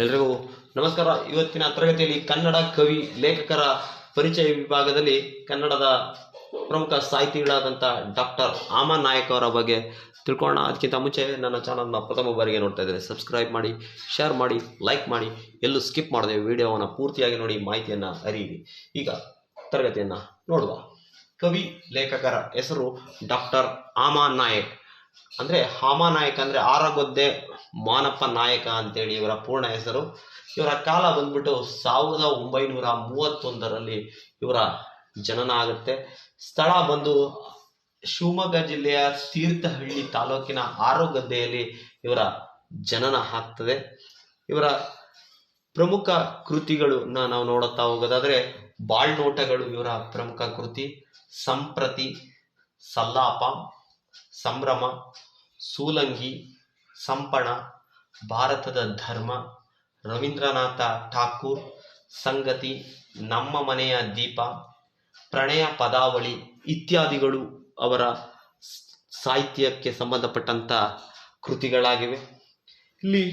ಎಲ್ರಿಗೂ ನಮಸ್ಕಾರ. ಇವತ್ತಿನ ತರಗತಿಯಲ್ಲಿ ಕನ್ನಡ ಕವಿ, ಲೇಖಕರ ಪರಿಚಯ ವಿಭಾಗದಲ್ಲಿ ಕನ್ನಡದ ಪ್ರಮುಖ ಸಾಹಿತಿಗಳಾದಂಥ ಡಾಕ್ಟರ್ ಆಮ ನಾಯಕ್ ಅವರ ಬಗ್ಗೆ ತಿಳ್ಕೊಳ್ಳೋಣ. ಅದಕ್ಕಿಂತ ಮುಂಚೆ ನನ್ನ ಚಾನಲ್ನ ಪ್ರಥಮ ಬಾರಿಗೆ ನೋಡ್ತಾ ಇದ್ದಾರೆ ಸಬ್ಸ್ಕ್ರೈಬ್ ಮಾಡಿ ಶೇರ್ ಮಾಡಿ ಲೈಕ್ ಮಾಡಿ. ಎಲ್ಲೂ ಸ್ಕಿಪ್ ಮಾಡದೆ ವಿಡಿಯೋವನ್ನು ಪೂರ್ತಿಯಾಗಿ ನೋಡಿ ಮಾಹಿತಿಯನ್ನು ಅರಿಯಿರಿ. ಈಗ ತರಗತಿಯನ್ನು ನೋಡುವ. ಕವಿ, ಲೇಖಕರ ಹೆಸರು ಡಾಕ್ಟರ್ ಆಮಾ ನಾಯಕ್. ಅಂದರೆ ಹಾಮ ನಾಯಕ ಅಂದರೆ ಆರಗೊದ್ದೆ ಮಾನಪ್ಪ ನಾಯಕ ಅಂತೇಳಿ ಇವರ ಪೂರ್ಣ ಹೆಸರು. ಇವರ ಕಾಲ ಬಂದ್ಬಿಟ್ಟು ಸಾವಿರದ ಒಂಬೈನೂರ ಮೂವತ್ತೊಂದರಲ್ಲಿ ಇವರ ಜನನ ಆಗುತ್ತೆ. ಸ್ಥಳ ಬಂದು ಶಿವಮೊಗ್ಗ ಜಿಲ್ಲೆಯ ತೀರ್ಥಹಳ್ಳಿ ತಾಲೂಕಿನ ಆರೋಗದ್ದೆಯಲ್ಲಿ ಇವರ ಜನನ ಆಗ್ತದೆ. ಇವರ ಪ್ರಮುಖ ಕೃತಿಗಳು ನಾವು ನೋಡುತ್ತಾ ಹೋಗೋದಾದ್ರೆ ಬಾಳ್ನೋಟಗಳು ಇವರ ಪ್ರಮುಖ ಕೃತಿ. ಸಂಪ್ರತಿ, ಸಲ್ಲಾಪ ಸಂಭ್ರಮ ಸೂಲಂಗಿ ಸಂಪಣ, ಭಾರತದ ಧರ್ಮ, ರವೀಂದ್ರನಾಥ ಠಾಕೂರ್, ಸಂಗತಿ, ನಮ್ಮ ಮನೆಯ ದೀಪ, ಪ್ರಣಯ ಪದಾವಳಿ ಇತ್ಯಾದಿಗಳು ಅವರ ಸಾಹಿತ್ಯಕ್ಕೆ ಸಂಬಂಧಪಟ್ಟಂಥ ಕೃತಿಗಳಾಗಿವೆ. ಇಲ್ಲಿ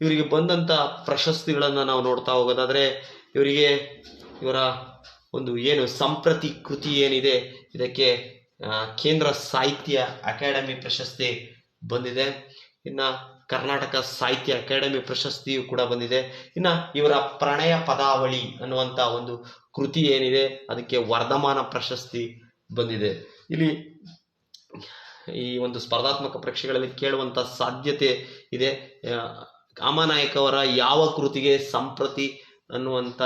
ಇವರಿಗೆ ಬಂದಂಥ ಪ್ರಶಸ್ತಿಗಳನ್ನು ನಾವು ನೋಡ್ತಾ ಹೋಗೋದಾದರೆ ಇವರಿಗೆ ಇವರ ಒಂದು ಏನು ಸಂಪ್ರತಿ ಕೃತಿ ಏನಿದೆ, ಇದಕ್ಕೆ ಕೇಂದ್ರ ಸಾಹಿತ್ಯ ಅಕಾಡೆಮಿ ಪ್ರಶಸ್ತಿ ಬಂದಿದೆ. ಇನ್ನು ಕರ್ನಾಟಕ ಸಾಹಿತ್ಯ ಅಕಾಡೆಮಿ ಪ್ರಶಸ್ತಿಯು ಕೂಡ ಬಂದಿದೆ. ಇನ್ನು ಇವರ ಪ್ರಣಯ ಪದಾವಳಿ ಅನ್ನುವಂಥ ಒಂದು ಕೃತಿ ಏನಿದೆ, ಅದಕ್ಕೆ ವರ್ಧಮಾನ ಪ್ರಶಸ್ತಿ ಬಂದಿದೆ. ಇಲ್ಲಿ ಈ ಒಂದು ಸ್ಪರ್ಧಾತ್ಮಕ ಪರೀಕ್ಷೆಗಳಲ್ಲಿ ಕೇಳುವಂಥ ಸಾಧ್ಯತೆ ಇದೆ. ಕಾಮನಾಯಕ್ ಅವರ ಯಾವ ಕೃತಿಗೆ ಸಂಪ್ರತಿ ಅನ್ನುವಂಥ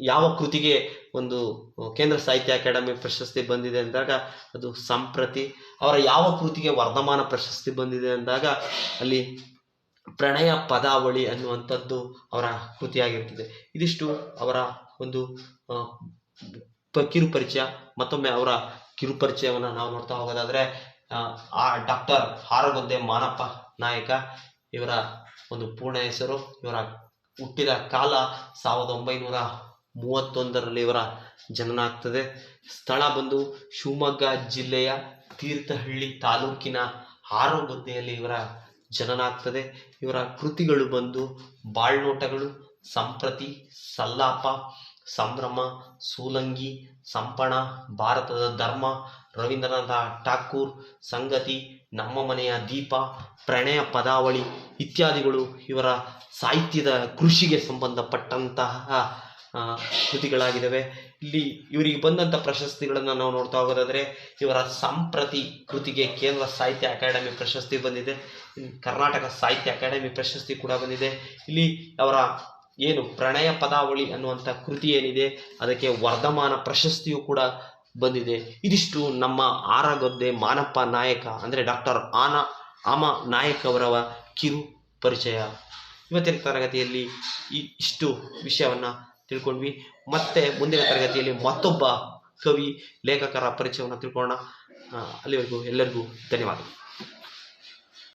ಯಾವ ಕೃತಿಗೆ ಒಂದು ಕೇಂದ್ರ ಸಾಹಿತ್ಯ ಅಕಾಡೆಮಿ ಪ್ರಶಸ್ತಿ ಬಂದಿದೆ ಅಂದಾಗ ಅದು ಸಂಪ್ರತಿ ಅವರ ಯಾವ ಕೃತಿಗೆ ವರ್ಧಮಾನ ಪ್ರಶಸ್ತಿ ಬಂದಿದೆ ಅಂದಾಗ ಅಲ್ಲಿ ಪ್ರಣಯ ಪದಾವಳಿ ಅನ್ನುವಂಥದ್ದು ಅವರ ಕೃತಿಯಾಗಿರ್ತದೆ ಇದಿಷ್ಟು ಅವರ ಒಂದು ಆ, ಕಿರು ಪರಿಚಯ ಮತ್ತೊಮ್ಮೆ ಅವರ ಕಿರು ಪರಿಚಯವನ್ನು ನಾವು ನೋಡ್ತಾ ಹೋಗೋದಾದ್ರೆ ಡಾಕ್ಟರ್ ಹಾರಗೊಂದೆ ಮಾನಪ್ಪ ನಾಯಕ ಇವರ ಒಂದು ಪೂರ್ಣ ಹೆಸರು ಇವರ ಹುಟ್ಟಿದ ಕಾಲ ಸಾವಿರದ ಒಂಬೈನೂರ ಮೂವತ್ತೊಂದರಲ್ಲಿ ಇವರ ಜನನ ಆಗ್ತದೆ. ಸ್ಥಳ ಬಂದು ಶಿವಮೊಗ್ಗ ಜಿಲ್ಲೆಯ ತೀರ್ಥಹಳ್ಳಿ ತಾಲೂಕಿನ ಹಾರೋಗದ್ದೆಯಲ್ಲಿ ಇವರ ಜನನ ಆಗ್ತದೆ. ಇವರ ಕೃತಿಗಳು ಬಂದು ಬಾಳ್ನೋಟಗಳು, ಸಂಪ್ರತಿ, ಸಲ್ಲಾಪ, ಸಂಭ್ರಮ, ಸೂಲಂಗಿ, ಸಂಪಣ, ಭಾರತದ ಧರ್ಮ, ರವೀಂದ್ರನಾಥ ಠಾಕೂರ್, ಸಂಗತಿ, ನಮ್ಮ ಮನೆಯ ದೀಪ, ಪ್ರಣಯ ಪದಾವಳಿ ಇತ್ಯಾದಿಗಳು ಇವರ ಸಾಹಿತ್ಯದ ಕೃಷಿಗೆ ಸಂಬಂಧಪಟ್ಟಂತಹ ಕೃತಿಗಳಾಗಿದ್ದಾವೆ. ಇಲ್ಲಿ ಇವರಿಗೆ ಬಂದಂಥ ಪ್ರಶಸ್ತಿಗಳನ್ನು ನಾವು ನೋಡ್ತಾ ಹೋಗೋದಾದರೆ, ಇವರ ಸಂಪ್ರತಿ ಕೃತಿಗೆ ಕೇಂದ್ರ ಸಾಹಿತ್ಯ ಅಕಾಡೆಮಿ ಪ್ರಶಸ್ತಿ ಬಂದಿದೆ. ಕರ್ನಾಟಕ ಸಾಹಿತ್ಯ ಅಕಾಡೆಮಿ ಪ್ರಶಸ್ತಿ ಕೂಡ ಬಂದಿದೆ. ಇಲ್ಲಿ ಅವರ ಏನು ಪ್ರಣಯ ಪದಾವಳಿ ಅನ್ನುವಂಥ ಕೃತಿ ಏನಿದೆ, ಅದಕ್ಕೆ ವರ್ಧಮಾನ ಪ್ರಶಸ್ತಿಯು ಕೂಡ ಬಂದಿದೆ. ಇದಿಷ್ಟು ನಮ್ಮ ಆರಗೊದ್ದೆ ಮಾನಪ್ಪ ನಾಯಕ ಅಂದರೆ ಡಾಕ್ಟರ್ ಆನ, ಆಮ ನಾಯಕ್ ಅವರ ಕಿರು ಪರಿಚಯ ಇವತ್ತಿನ ತರಗತಿಯಲ್ಲಿ ಇಷ್ಟು ವಿಷಯವನ್ನು ತಿಳ್ಕೊಂಡ್ವಿ. ಮತ್ತೆ ಮುಂದಿನ ತರಗತಿಯಲ್ಲಿ ಮತ್ತೊಬ್ಬ ಕವಿ ಲೇಖಕರ ಪರಿಚಯವನ್ನು ತಿಳ್ಕೊಳ್ಳೋಣ. ಅಲ್ಲಿವರೆಗೂ ಎಲ್ಲರಿಗೂ ಧನ್ಯವಾದ